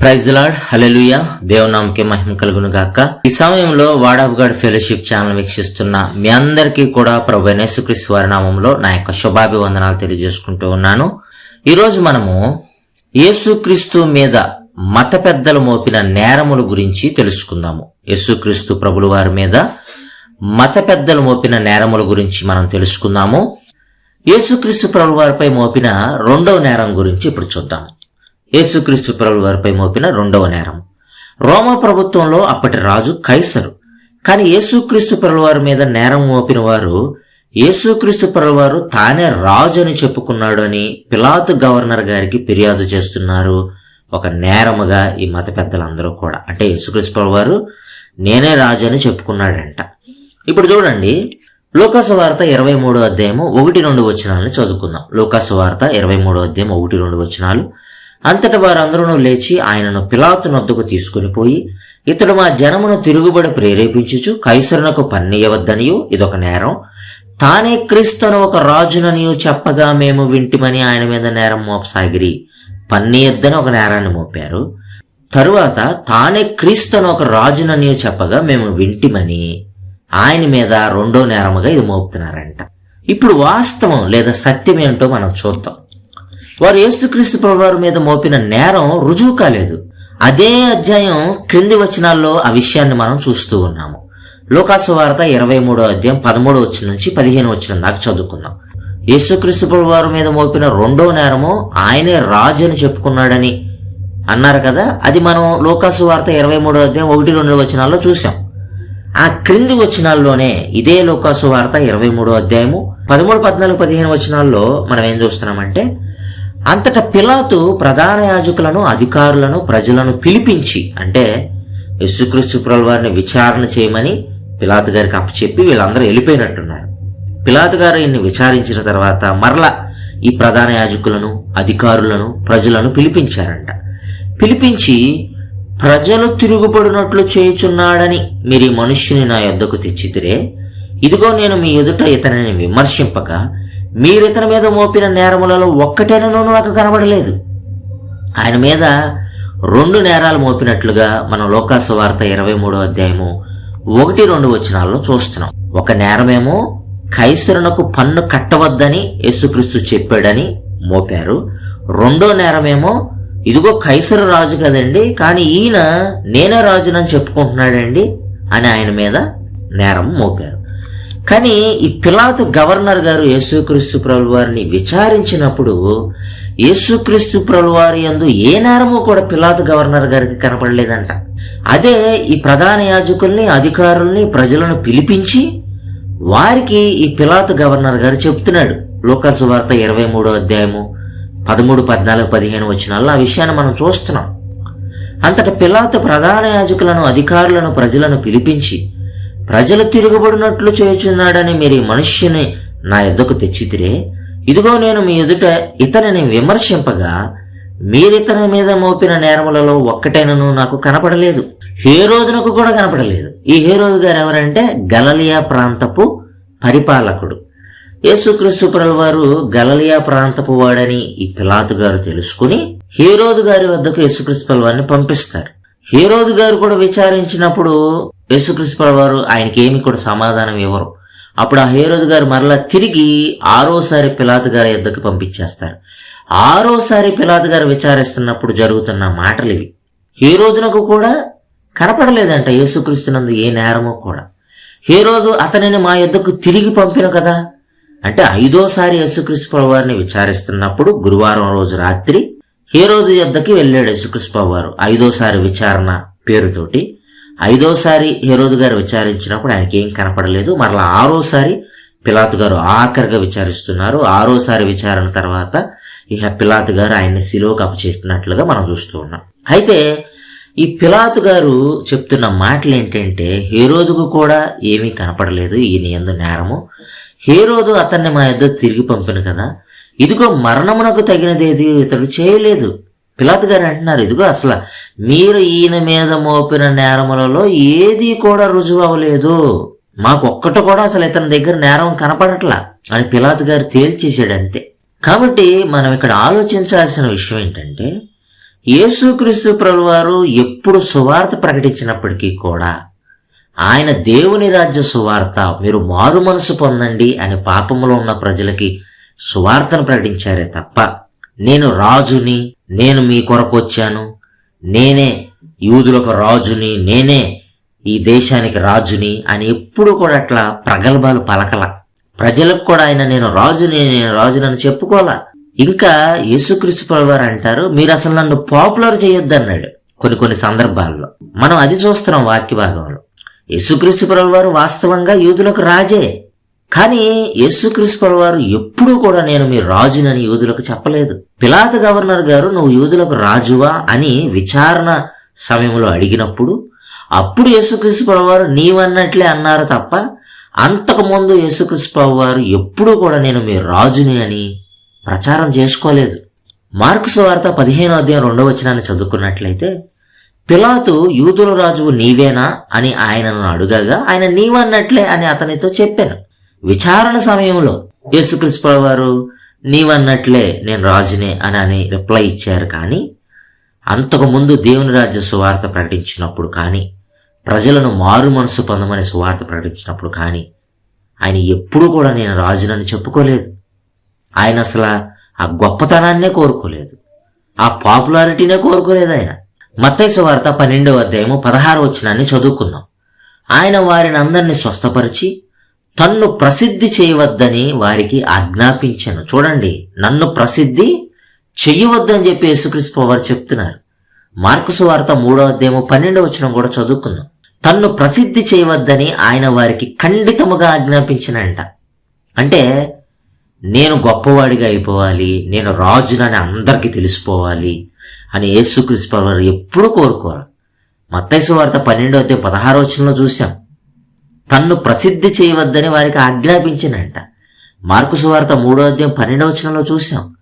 Praise lord hallelujah దేవనామకే మహిమ కలుగును గాక ఈ సమయంలో word of God fellowship channel వీక్షిస్తున్న మీ అందరికీ కూడా ప్రభు యేసుక్రీస్తు వారి నామంలో నా యొక్క శుభాభివందనాలు తెలియజేసుకుంటూ ఉన్నాను. ఈరోజు మనము యేసుక్రీస్తు మీద మత పెద్దలు మోపిన నేరముల గురించి తెలుసుకుందాము. యేసుక్రీస్తు ప్రభుల వారి మీద మత పెద్దలు మోపిన నేరముల గురించి మనం తెలుసుకుందాము. యేసుక్రీస్తు ప్రభుల వారిపై మోపిన రెండవ నేరం గురించి ఇప్పుడు చూద్దాం. యేసుక్రీస్తు ప్రభుల వారిపై మోపిన రెండవ నేరం రోమా ప్రభుత్వంలో అప్పటి రాజు కైసరు. కానీ యేసుక్రీస్తు ప్రభుల వారి మీద నేరం మోపిన వారు యేసుక్రీస్తు వారు తానే రాజు అని చెప్పుకున్నాడు అని పిలాతు గవర్నర్ గారికి ఫిర్యాదు చేస్తున్నారు. ఒక నేరముగా ఈ మత పెద్దలందరూ కూడా. అంటే యేసుక్రీస్తు ప్రభుల వారు నేనే రాజు అని చెప్పుకున్నాడంట. ఇప్పుడు చూడండి లోకాసు వార్త ఇరవై మూడో అధ్యాయము ఒకటి రెండు వచనాలను చదువుకుందాం. లోకాసు వార్త ఇరవై మూడో అధ్యాయం ఒకటి రెండు వచనాలు అంతటి వారందరూ లేచి ఆయనను పిలాతు నొద్దకు తీసుకుని పోయి ఇతడు మా జనమును తిరుగుబడి ప్రేరేపించుచు కైసరునకు పన్నీయవద్దనియు ఇదొక నేరం. తానే క్రీస్తును ఒక రాజుననియు చెప్పగా మేము వింటిమని ఆయన మీద నేరం మోపసాగిరి. పన్నియద్దని ఒక నేరాన్ని మోపారు. తరువాత తానే క్రీస్తును ఒక రాజుననియు చెప్పగా మేము వింటిమని ఆయన మీద రెండో నేరముగా ఇది మోపుతున్నారంట. ఇప్పుడు వాస్తవం లేదా సత్యం ఏంటో మనం చూద్దాం. వారు యేసుక్రీస్తు ప్రభువారి మీద మోపిన నేరం రుజువు కాలేదు. అదే అధ్యాయం క్రింది వచనాల్లో ఆ విషయాన్ని మనం చూస్తూ ఉన్నాము. లోకాసు వార్త ఇరవై మూడో అధ్యాయం పదమూడో వచ్చిన నుంచి పదిహేను వచ్చిన దాకా చదువుకుందాం. యేసుక్రీస్తు ప్రభువారి మీద మోపిన రెండో నేరము ఆయనే రాజు అని చెప్పుకున్నాడని అన్నారు కదా? అది మనం లోకాసు వార్త ఇరవై మూడో అధ్యాయం ఒకటి రెండు వచనాల్లో చూసాం ఆ క్రింది వచనాల్లోనే ఇదే లోకాసు వార్త ఇరవై మూడో అధ్యాయము పదమూడు పద్నాలుగు పదిహేను వచనాల్లో మనం ఏం చూస్తున్నామంటే అంతటా పిలాతు ప్రధాన యాజకులను అధికారులను ప్రజలను పిలిపించి అంటే యశుక్రీస్తు ప్రభుల వారిని విచారణ చేయమని పిలాతు గారికి అప్పచెప్పి వీళ్ళందరూ వెళ్ళిపోయినట్టున్నారు. పిలాతు గారు ఈయన్ని విచారించిన తర్వాత మరలా ఈ ప్రధాన యాజకులను అధికారులను ప్రజలను పిలిపించారంట. పిలిపించి ప్రజలు తిరుగుబడినట్లు చేయుచున్నాడని మీరు ఈ మనుష్యుని నా యొద్దకు తెచ్చిదిరే ఇదిగో నేను మీ ఎదుట ఇతనిని విమర్శింపగా మీరితని మీద మోపిన నేరములలో ఒక్కటేనూ నాకు కనబడలేదు. ఆయన మీద రెండు నేరాలు మోపినట్లుగా మనం లోకాసు వార్త ఇరవై మూడో అధ్యాయము ఒకటి రెండు వచనాల్లో చూస్తున్నాం. ఒక నేరమేమో కైసరునకు పన్ను కట్టవద్దని యేసుక్రీస్తు చెప్పాడని మోపారు. రెండో నేరమేమో ఇదిగో కైసరు రాజు కదండి కానీ ఈయన నేనే రాజునని చెప్పుకుంటున్నాడండి అని ఆయన మీద నేరం మోపారు. కానీ ఈ పిలాతు గవర్నర్ గారు యేసుక్రీస్తు ప్రభు వారిని విచారించినప్పుడు యేసుక్రీస్తు ప్రభు వారి అందు ఏ నేరము కూడా పిలాతు గవర్నర్ గారికి కనపడలేదంట. అదే ఈ ప్రధాన యాజకుల్ని అధికారుల్ని ప్రజలను పిలిపించి వారికి ఈ పిలాతు గవర్నర్ గారు చెప్తున్నాడు లోకాసు వార్త ఇరవై మూడో అధ్యాయము పదమూడు పద్నాలుగు పదిహేను వచ్చినాల్లో ఆ విషయాన్ని మనం చూస్తున్నాం. అంతట పిలాతు ప్రధాన యాజకులను అధికారులను ప్రజలను పిలిపించి ప్రజలు తిరుగుబడినట్లు చేయుచున్నాడని మీరు మనుష్యుని నా ఎద్దకు తెచ్చితిరే. ఇదిగో నేను మీ ఎదుట ఇతనిని విమర్శింపగా మీరితని మీద మోపిన నేరములలో ఒక్కటైనను నాకు కనపడలేదు. హేరోదునకు కూడా కనపడలేదు. ఈ హేరోదు గారు ఎవరంటే గలలియా ప్రాంతపు పరిపాలకుడు. యేసుక్రీస్తు వారు గలలియా ప్రాంతపు వాడని ఈ పిలాతు గారు తెలుసుకుని హీరోదు గారి వద్దకు యేసుక్రీస్తు వారిని పంపిస్తారు. హీరోజు గారు కూడా విచారించినప్పుడు యేసుక్రీస్తు వారు ఆయనకి ఏమి కూడా సమాధానం ఇవ్వరు. అప్పుడు ఆ హీరోజు గారు మరలా తిరిగి ఆరోసారి పిలాతు గారి యొద్దకు పంపించేస్తారు. ఆరోసారి పిలాతు గారు విచారిస్తున్నప్పుడు జరుగుతున్న మాటలు ఇవి. హీరోజునకు కూడా కనపడలేదంట యేసుక్రీస్తునందు ఏ నేరమో కూడా. హీరోజు అతనిని మా యుద్ధకు తిరిగి పంపిన కదా? అంటే ఐదోసారి యేసుక్రీస్తు వారిని విచారిస్తున్నప్పుడు గురువారం రోజు రాత్రి హేరోదు యొద్దకి వెళ్ళాడు యేసుక్రీస్తు వారు? ఐదోసారి విచారణ పేరుతోటి. ఐదోసారి హేరోజు గారు విచారించినప్పుడు ఆయనకి ఏం కనపడలేదు. మరలా ఆరోసారి పిలాతు గారు ఆఖరిగా విచారిస్తున్నారు. ఆరోసారి విచారణ తర్వాత ఇక పిలాతు గారు ఆయన్ని సిలువకు అప్పచెప్పినట్లుగా మనం చూస్తూ ఉన్నాం. అయితే ఈ పిలాతు గారు చెప్తున్న మాటలు ఏంటంటే హేరోజుకు కూడా ఏమీ కనపడలేదు. ఈయన ఎందు నేరము. హేరోదు అతన్ని మా యొద్ద తిరిగి పంపిన కదా ఇదిగో మరణమునకు తగినదేది ఇతడు చేయలేదు. పిలాత్ గారు అంటున్నారు ఇదిగో అసలు మీరు ఈయన మీద మోపిన నేరములలో ఏది కూడా రుజువు అవ్వలేదు. మాకు ఒక్కటి కూడా అసలు ఇతని దగ్గర నేరం కనపడట్లా అని పిలాత్ గారు తేల్చేసాడు అంతే. కాబట్టి మనం ఇక్కడ ఆలోచించాల్సిన విషయం ఏంటంటే యేసుక్రీస్తు ప్రభువారు ఎప్పుడు సువార్త ప్రకటించినప్పటికీ కూడా ఆయన దేవుని రాజ్య సువార్త మీరు మారు మనసు పొందండి అని పాపములో ఉన్న ప్రజలకి సువార్తను ప్రకటించారే తప్ప నేను రాజుని నేను మీ కొరకు వచ్చాను. నేనే యూదులకు రాజుని నేనే ఈ దేశానికి రాజుని అని ఎప్పుడు కూడా అట్లా ప్రగల్భాలు పలకల. ప్రజలకు కూడా ఆయన నేను రాజుని నేను రాజునని చెప్పుకోలా ఇంకా యేసుక్రీస్తు వారు అంటారు మీరు అసలు నన్ను పాపులర్ చేయొద్దన్నాడు కొన్ని కొన్ని సందర్భాల్లో. మనం అది చూస్తున్నాం వాక్య భాగంలో యేసుక్రీస్తు వారు వాస్తవంగా యూదులకు రాజే. కానీ యేసుక్రీస్తు వారు ఎప్పుడూ కూడా నేను మీ రాజునని యూదులకు చెప్పలేదు. పిలాత గవర్నర్ గారు నువ్వు యూదులకు రాజువా? అని విచారణ సమయంలో అడిగినప్పుడు అప్పుడు యేసుక్రీస్తు ప్రభు వారు నీవన్నట్లే అన్నారు తప్ప అంతకుముందు యేసుక్రీస్తు ప్రభు వారు ఎప్పుడూ కూడా నేను మీ రాజుని అని ప్రచారం చేసుకోలేదు. మార్క్స్ వార్త పదిహేనో అధ్యాయం రెండవ వచనాన్ని చదువుకున్నట్లయితే పిలాతు యూదుల రాజువు నీవేనా? అని ఆయనను అడుగగా ఆయన నీవన్నట్లే అని అతనితో చెప్పాను. విచారణ సమయంలో యేసుక్రీస్తు వారు నీవన్నట్లే నేను రాజునే అని అని రిప్లై ఇచ్చారు కానీ అంతకు ముందు దేవుని రాజ్య సువార్త ప్రకటించినప్పుడు కానీ ప్రజలను మారు మనసు పొందమని సువార్త ప్రకటించినప్పుడు కానీ ఆయన ఎప్పుడూ కూడా నేను రాజునని చెప్పుకోలేదు. ఆయన అసలు ఆ గొప్పతనాన్నే కోరుకోలేదు. ఆ పాపులారిటీనే కోరుకోలేదు ఆయన. మత్తయ్య సువార్త పన్నెండవ అధ్యాయము పదహారు వచ్చినాన్ని చదువుకుందాం. ఆయన వారిని అందరినీ స్వస్థపరిచి తన్ను ప్రసిద్ధి చేయవద్దని వారికి ఆజ్ఞాపించాను. చూడండి నన్ను ప్రసిద్ధి చెయ్యవద్దని చెప్పి యేసుక్రీస్తు వారు చెప్తున్నారు. మార్కుసు వార్త మూడో అధ్యాయము పన్నెండవ వచనం కూడా చదువుకుందాం. తన్ను ప్రసిద్ధి చేయవద్దని ఆయన వారికి ఖండితముగా ఆజ్ఞాపించినంట. అంటే నేను గొప్పవాడిగా అయిపోవాలి నేను రాజునని అందరికీ తెలిసిపోవాలి అని యేసుక్రీస్తు వారు ఎప్పుడు కోరుకోరు. మత్తైసు వార్త పన్నెండో అధ్యాయం పదహారో వచనంలో చూశాం. తన్ను ప్రసిద్ధి చేయవద్దని వారికి ఆజ్ఞాపించినంట. మార్కు సువార్త మూడో అధ్యాయం పన్నెండవ వచనంలో చూశాం.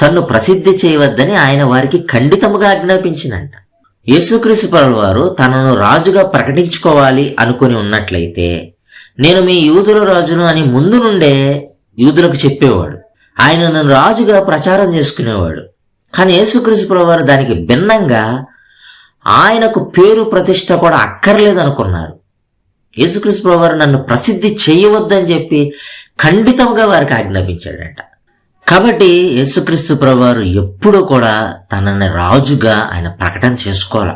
తన్ను ప్రసిద్ధి చేయవద్దని ఆయన వారికి ఖండితముగా ఆజ్ఞాపించినంట. యేసుక్రీస్తు పరుల వారు తనను రాజుగా ప్రకటించుకోవాలి అనుకుని ఉన్నట్లయితే నేను మీ యూదుల రాజును అని ముందు నుండే యూదులకు చెప్పేవాడు. ఆయన నన్ను రాజుగా ప్రచారం చేసుకునేవాడు. కానీ యేసుక్రీస్తు ప్రభు వారు దానికి భిన్నంగా ఆయనకు పేరు ప్రతిష్ట కూడా అక్కర్లేదనుకున్నారు. యేసుక్రీస్తు ప్రభువారు నన్ను ప్రసిద్ధి చేయవద్దని చెప్పి ఖండితంగా వారికి ఆజ్ఞాపించాడంట. కాబట్టి యేసుక్రీస్తు ప్రభువారు ఎప్పుడూ కూడా తనని రాజుగా ఆయన ప్రకటన చేసుకోవాలి.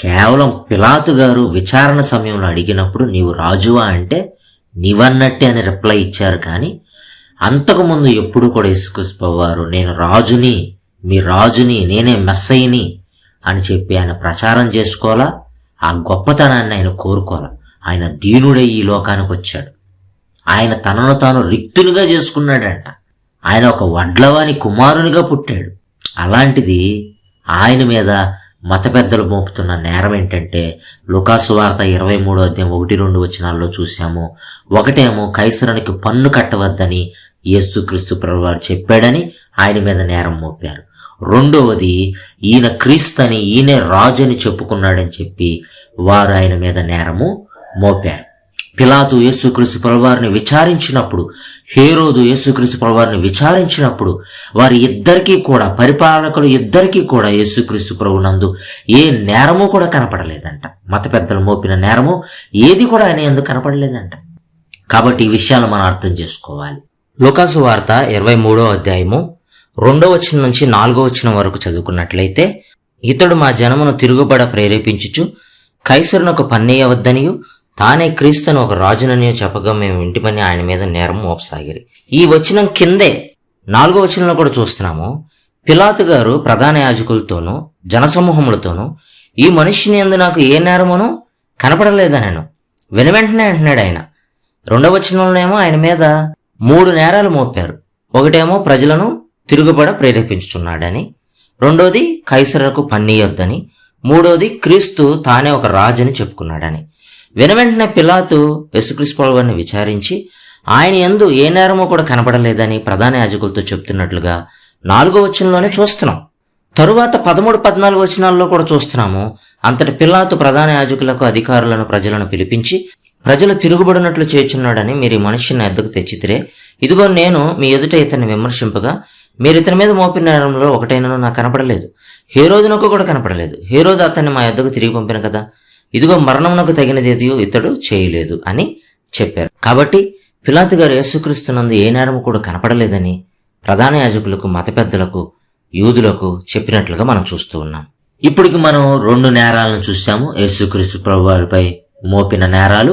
కేవలం పిలాతు గారు విచారణ సమయంలో అడిగినప్పుడు నీవు రాజువా అంటే నీవన్నట్టే అని రిప్లై ఇచ్చారు కానీ అంతకుముందు ఎప్పుడు కూడా యేసుక్రీస్తు ప్రభువారు నేను రాజుని మీ రాజుని నేనే మెస్సయిని అని చెప్పి ఆయన ప్రచారం చేసుకోవాలా? ఆ గొప్పతనాన్ని ఆయన కోరుకోవాలా? ఆయన దీనుడై ఈ లోకానికి వచ్చాడు. ఆయన తనను తాను రిక్తునిగా చేసుకున్నాడంట. ఆయన ఒక వడ్లవాని కుమారునిగా పుట్టాడు. అలాంటిది ఆయన మీద మత పెద్దలు మోపుతున్న నేరం ఏంటంటే లుకాసు వార్త ఇరవై మూడో అధ్యాయం ఒకటి రెండు వచనాల్లో చూశాము. ఒకటేమో కైసరునికి పన్ను కట్టవద్దని యేసుక్రీస్తు ప్రభువారు చెప్పాడని ఆయన మీద నేరం మోపారు. రెండవది ఈయన క్రీస్తని ఈయనే రాజు అని చెప్పుకున్నాడని చెప్పి వారు ఆయన మీద నేరము మోపారు పిలాతు యేసుక్రీస్తు పలవారిని విచారించినప్పుడు హేరోదు యేసుక్రీస్తు పలవారిని విచారించినప్పుడు వారి ఇద్దరికీ కూడా పరిపాలకులు ఇద్దరికీ కూడా యేసుక్రీస్తు ప్రభునందు ఏ నేరము కూడా కనపడలేదంట. మత పెద్దలు మోపిన నేరము ఏది కూడా ఆయన ఎందుకు కనపడలేదంట. కాబట్టి ఈ విషయాలు మనం అర్థం చేసుకోవాలి. లుకాసు వార్త ఇరవై మూడో అధ్యాయము రెండో వచనం నుంచి నాలుగో వచనం వరకు చదువుకున్నట్లయితే ఇతడు మా జనమును తిరుగుబడ ప్రేరేపించుచు కైసరునకు పన్నేయవద్దనియు తానే క్రీస్తును ఒక రాజునని చెప్పగా మేము ఇంటిమని ఆయన మీద నేరం మోపసాగిరి. ఈ వచనం కిందే నాలుగో వచనంలో కూడా చూస్తున్నాము. పిలాతు గారు ప్రధాన యాజకులతోనూ జనసమూహములతోనూ ఈ మనిషిని ఎందు నాకు ఏ నేరమును కనపడలేదనను. వెను వెంటనే అంటున్నాడు ఆయన. రెండవ వచనంలోనేమో ఆయన మీద మూడు నేరాలు మోపారు. ఒకటేమో ప్రజలను తిరుగుబడ ప్రేరేపించుచున్నాడని రెండోది కైసరకు పన్నీయొద్దని మూడోది క్రీస్తు తానే ఒక రాజని చెప్పుకున్నాడని. వెనువెంటనే పిలాతు యేసుక్రీస్తు విచారించి ఆయన ఎందు ఏ నేరమో కూడా కనపడలేదని ప్రధాన యాజకులతో చెప్తున్నట్లుగా నాలుగో వచనంలోనే చూస్తున్నాం. తరువాత పదమూడు పద్నాలుగు వచనాల్లో కూడా చూస్తున్నాము. అంతటి పిలాతు ప్రధాన యాజకులకు అధికారులను ప్రజలను పిలిపించి ప్రజలు తిరుగుబడినట్లు చేర్చున్నాడని మీరు ఈ మనుష్యుని ఎద్దకు తెచ్చితిరే ఇదిగో నేను మీ ఎదుట ఇతన్ని విమర్శింపగా మీరు ఇతని మీద మోపిన నేరంలో ఒకటైనను నాకు కనపడలేదు. ఏ కూడా కనపడలేదు. ఏ అతన్ని మా ఎద్దకు తిరిగి పంపిన కదా. ఇదిగో మరణమునకు తగినది ఇతడు చేయలేదు అని చెప్పారు. కాబట్టి పిలాతు గారు యేసుక్రీస్తునందు ఏ నేరము కూడా కనపడలేదని ప్రధాన యాజకులకు మత పెద్దలకు యూదులకు చెప్పినట్లుగా మనం చూస్తూ ఉన్నాం. ఇప్పటికి మనం రెండు నేరాలను చూసాము యేసుక్రీస్తు ప్రభువారిపై మోపిన నేరాలు